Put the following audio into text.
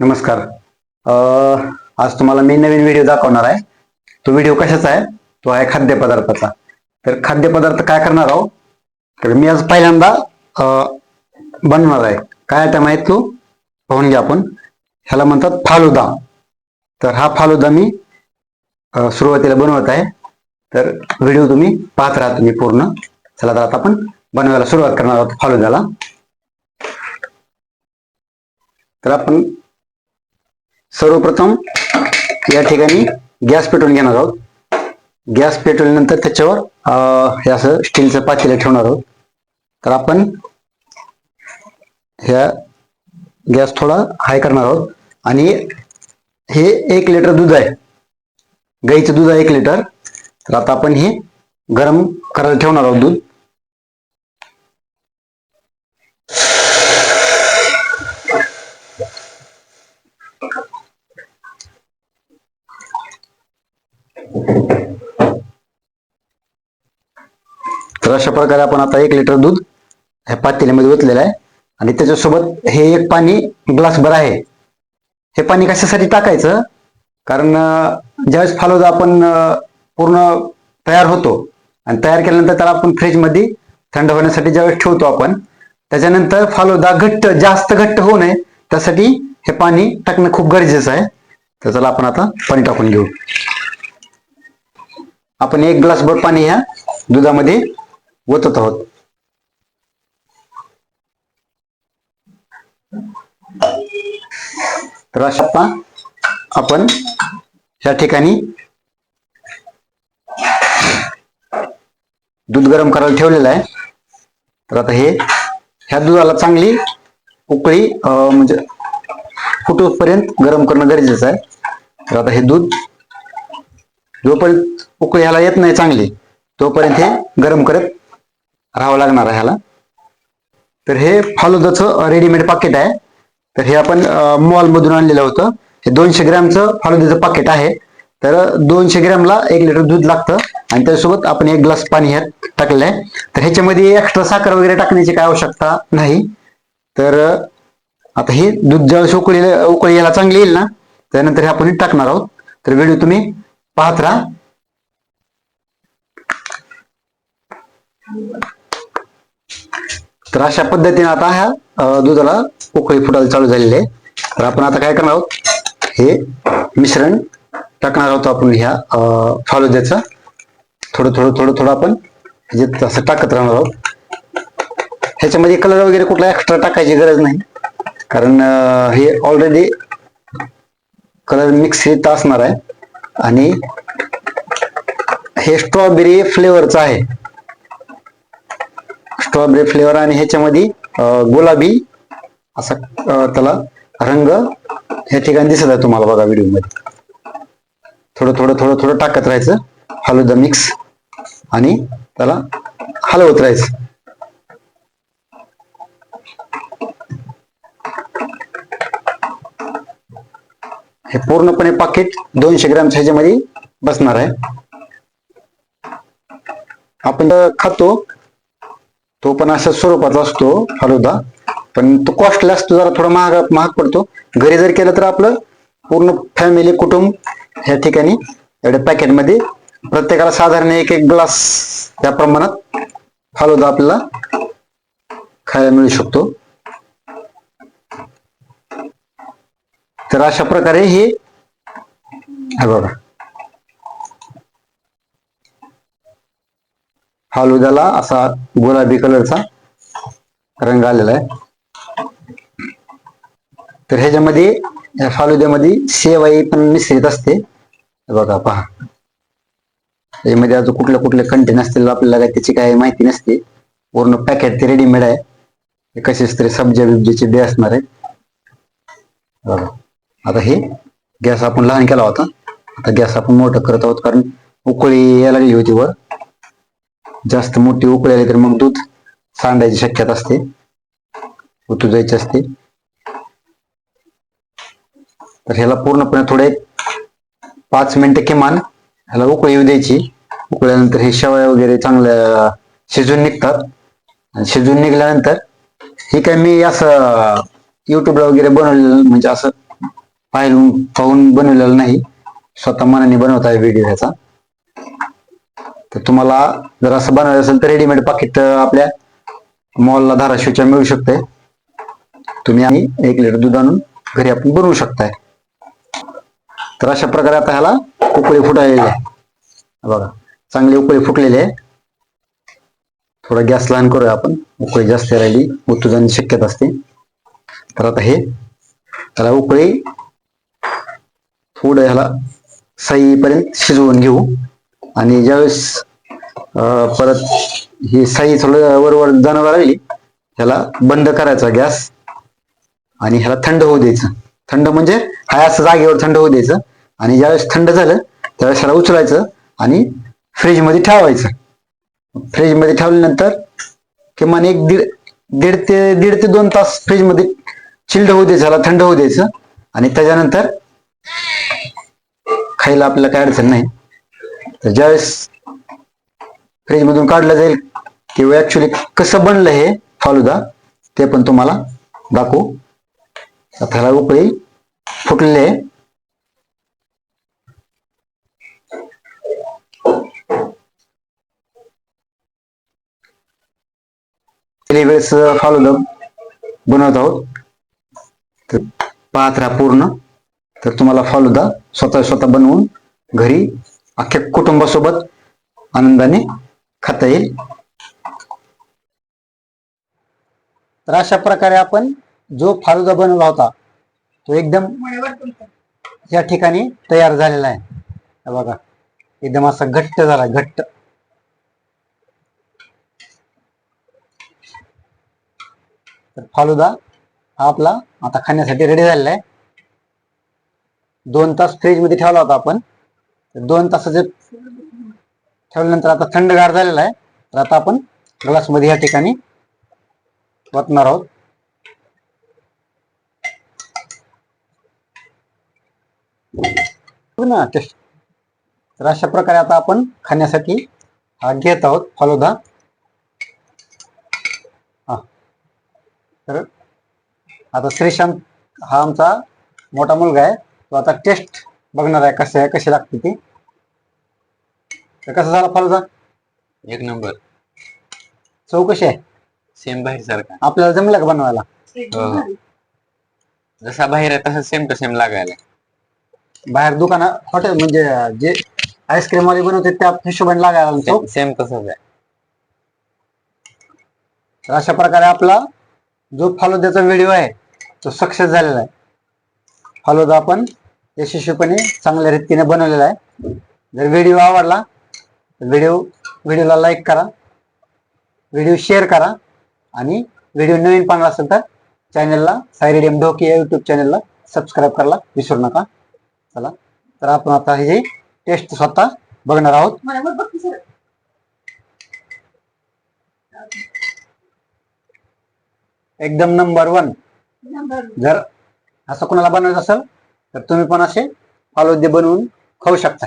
नमस्कार. आज तुम्हाला मी नवीन व्हिडिओ दाखवणार आहे. तो व्हिडिओ कशाचा आहे? तो आहे खाद्यपदार्थाचा. तर खाद्यपदार्थ काय करणार आहोत? तर मी आज पहिल्यांदा अं, बनवणार आहे. काय आयटम माहीत तू? पाहून घ्या आपण. ह्याला म्हणतात फालुदा. तर हा फालुदा मी सुरुवातीला बनवत आहे. तर व्हिडिओ तुम्ही पाहत राहा तुम्ही पूर्ण. चला तर आता आपण बनवायला सुरुवात करणार आहोत फालुद्याला. तर आपण सर्वप्रथम या ठिकाणी गॅस पेटवून घेणार आहोत. गॅस पेटवल्यानंतर त्याच्यावर हे असं स्टीलचं पातेलं ठेवणार आहोत. तर आपण ह्या गॅस थोडा हाय करणार आहोत. आणि हे एक लिटर दूध आहे. गाईचं दूध आहे एक लिटर. तर आता आपण हे गरम करायला ठेवणार आहोत दूध. तर अशा प्रकारे आपण आता एक लिटर दूध ह्या पातेल्यामध्ये ओतलेलं आहे. आणि त्याच्यासोबत हे एक पाणी ग्लासभर आहे. हे पाणी कशासाठी टाकायचं? कारण ज्यावेळेस फालुदा आपण पूर्ण तयार होतो आणि तयार केल्यानंतर त्याला आपण फ्रीजमध्ये थंड होण्यासाठी ज्यावेळेस ठेवतो आपण त्याच्यानंतर फालुदा घट्ट जास्त घट्ट होऊ नये. त्यासाठी हे पाणी टाकणं खूप गरजेचं आहे. तर चला आपण आता पाणी टाकून घेऊ. आपण एक ग्लासभर पाणी ह्या दुधामध्ये ओतत आहोत. तर अशा आपण या ठिकाणी दूध गरम करायला ठेवलेलं आहे. तर आता हे ह्या दुधाला चांगली उकळी अं, म्हणजे फुटूपर्यंत गरम करणं गरजेचं आहे. तर आता हे दूध जोपर्यंत उकळी ह्याला येत नाही चांगली. तोपर्यंत हे गरम करत राहावं लागणार आहे ह्याला. तर हे फालुदाचं रेडीमेड पाकिट आहे. तर हे आपण मॉल मधून आणलेलं होतं. हे दोनशे ग्रॅमचं फालुद्याचं पाकिट आहे. तर दोनशे ग्रॅमला एक लिटर दूध लागतं. आणि त्यासोबत आपण एक ग्लास पाणी ह्यात टाकलेलं आहे. तर ह्याच्यामध्ये एक्स्ट्रा साखर वगैरे टाकण्याची काय आवश्यकता नाही. तर आता हे दूध ज्यावेळेस उकळी उकळी याला चांगली येईल ना त्यानंतर हे आपण टाकणार आहोत. तर व्हिडिओ तुम्ही पाहत राहा. तर अशा पद्धतीने आता ह्या दुधाला उकळी फुटायला चालू झालेली आहे. तर आपण आता काय करणार आहोत? हे मिश्रण टाकणार आहोत आपण ह्या अं, फालुद्याचं. थोडं थोडं थोडं थोडं आपण ह्याच्यात तसं टाकत राहणार आहोत. ह्याच्यामध्ये कलर वगैरे कुठला एक्स्ट्रा टाकायची गरज नाही. कारण हे ऑलरेडी कलर मिक्स येत असणार आहे. आणि हे स्ट्रॉबेरी फ्लेवरचं आहे. स्ट्रॉबेरी फ्लेवर आणि ह्याच्यामध्ये गुलाबी असा त्याला रंग ह्या ठिकाणी दिसत आहे तुम्हाला बघा व्हिडिओमध्ये थोडं थोडं थोडं थोडं टाकत राहायचं. फालुदा मिक्स आणि त्याला हलवत राहायचं. हे पूर्णपणे पाकिट दोनशे ग्रॅम ह्याच्यामध्ये बसणार आहे. आपण खातो. तो पण अशा स्वरूपाचा असतो फालुदा. पण तो कॉस्टली असतो जरा थोडा महाग महाग पडतो. घरी जर केलं तर आपलं पूर्ण फॅमिली कुटुंब ह्या ठिकाणी एवढ्या पॅकेटमध्ये प्रत्येकाला साधारण एक एक ग्लास या प्रमाणात फालुदा आपल्याला खायला मिळू शकतो. तर अशा प्रकारे हे बघा. फालुद्याला असा गुलाबी कलरचा रंग आलेला आहे. तर ह्याच्यामध्ये या फालुद्यामध्ये सेवाई पण मिश्रित असते. बघा पहा. यामध्ये अजून कुठले कुठले कंटेन असतील आपल्याला काय त्याची काही माहिती नसते. पूर्ण पॅकेट ते रेडीमेड आहे. कशीच कसेच तरी सब्जा बिब्जीचे बे असणार आहेत. बघा. आता हे गॅस आपण लहान केला होता. आता गॅस आपण मोठं करत आहोत कारण उकळी यायला लागली होती वर. जास्त मोठी उकळी आली तर मग दूध सांडायची शक्यता असते. उतू जायची असते. तर ह्याला पूर्णपणे थोडे पाच मिनिटं किमान ह्याला उकळी येऊ द्यायची. उकळल्यानंतर हे शेवया वगैरे चांगल्या शिजून निघतात. आणि शिजून निघाल्यानंतर हे काय मी असं युट्यूबला वगैरे बनवलेलं म्हणजे असं पाहिलं पाहून बनवलेलं नाही. स्वतः मनाने बनवत आहे व्हिडिओ ह्याचा. तर तुम्हाला जर असं बनवायचं असेल तर रेडीमेड पाकिट आपल्या मॉलला धाराशिवच्या मिळू शकते. तुम्ही आणि एक लिटर दूध आणून घरी आपण बनवू शकताय. तर अशा प्रकारे आता ह्याला उकळी फुटायला आहे. बघा चांगली उकळी फुटलेली आहे. थोडा गॅस लहान करूया आपण. उकळी जास्त राहिली उतू जाण्याची शक्यता असते. तर आता हे त्याला उकळी थोडं ह्याला साईपर्यंत शिजवून घेऊ. आणि ज्यावेळेस परत ही साई थोडं वरवर जाणवा लागली ह्याला बंद करायचा गॅस आणि ह्याला थंड होऊ द्यायचं. थंड म्हणजे हाय असं जागेवर थंड होऊ द्यायचं आणि ज्यावेळेस थंड झालं त्यावेळेस ह्याला उचलायचं आणि फ्रीजमध्ये ठेवायचं. फ्रीजमध्ये ठेवल्यानंतर किमान एक दीड दीड ते दीड ते दोन तास फ्रीजमध्ये चिल्ड होऊ द्यायचं ह्याला थंड होऊ द्यायचं आणि त्याच्यानंतर खायला आपल्याला काय अडचण नाही. तर ज्यावेळेस फ्रीजमधून काढलं जाईल. किंवा ऍक्च्युली कसं बनलं हे फालुदा ते पण तुम्हाला दाखवू. आता ह्याला उकळी फुटलेली वेळेस फालुदा बनवत आहोत? तर पाहत राहा पूर्ण. तर तुम्हाला फालुदा स्वतः स्वतः बनवून घरी अख्ख्या कुटुंबासोबत आनंदाने खाता येईल तर अशा प्रकारे आपण जो फालुदा बनवला होता तो एकदम या ठिकाणी तयार झालेला आहे. बघा एकदम असा घट्ट झाला घट्ट. तर फालुदा हा आपला आता खाण्यासाठी रेडी झालेला आहे. दोन तास फ्रीजमध्ये ठेवला होता आपण. तर दोन तासाचे ठेवल्यानंतर आता थंडगार झालेला आहे. तर आता आपण ग्लासमध्ये या ठिकाणी वतणार आहोत. ना टेस्ट तर अशा प्रकारे आता आपण खाण्यासाठी हा घेत आहोत फालोदा हा. तर आता श्रीशांत हा आमचा मोठा मुलगा आहे. तो आता टेस्ट बघणार आहे कसं आहे कशी लागते ती. तर कसा झाला फालुदा एक नंबर. चव कशी आहे. सेम बाहेर सारखा. आपल्याला जमलं का बनवायला? हो. जसा बाहेर आहे तसा सेम टू सेम लागायला. बाहेर दुकानात हॉटेल म्हणजे जे आईस्क्रीम वाले बनवते त्या हिशोबाने लागायला सेम तसंच आहे. तर अशा प्रकारे आपला जो फालुद्याचा व्हिडिओ आहे तो सक्सेस झालेला आहे. फालुदा आपण यशस्वीपणे चांगल्या रीतीने बनवलेला आहे. जर व्हिडिओ आवडला व्हिडिओ व्हिडिओला लाईक करा व्हिडिओ शेअर करा आणि व्हिडिओ नवीन पाहणार असेल तर चॅनलला सायरेडियम ढोके या युट्यूब चॅनलला सबस्क्राईब करायला विसरू नका. चला तर आपण आता ही टेस्ट स्वतः बघणार आहोत. एकदम नंबर वन जर असं कोणाला बनवायचं असेल तर तुम्ही पण असे फालुदे बनवून खाऊ शकता.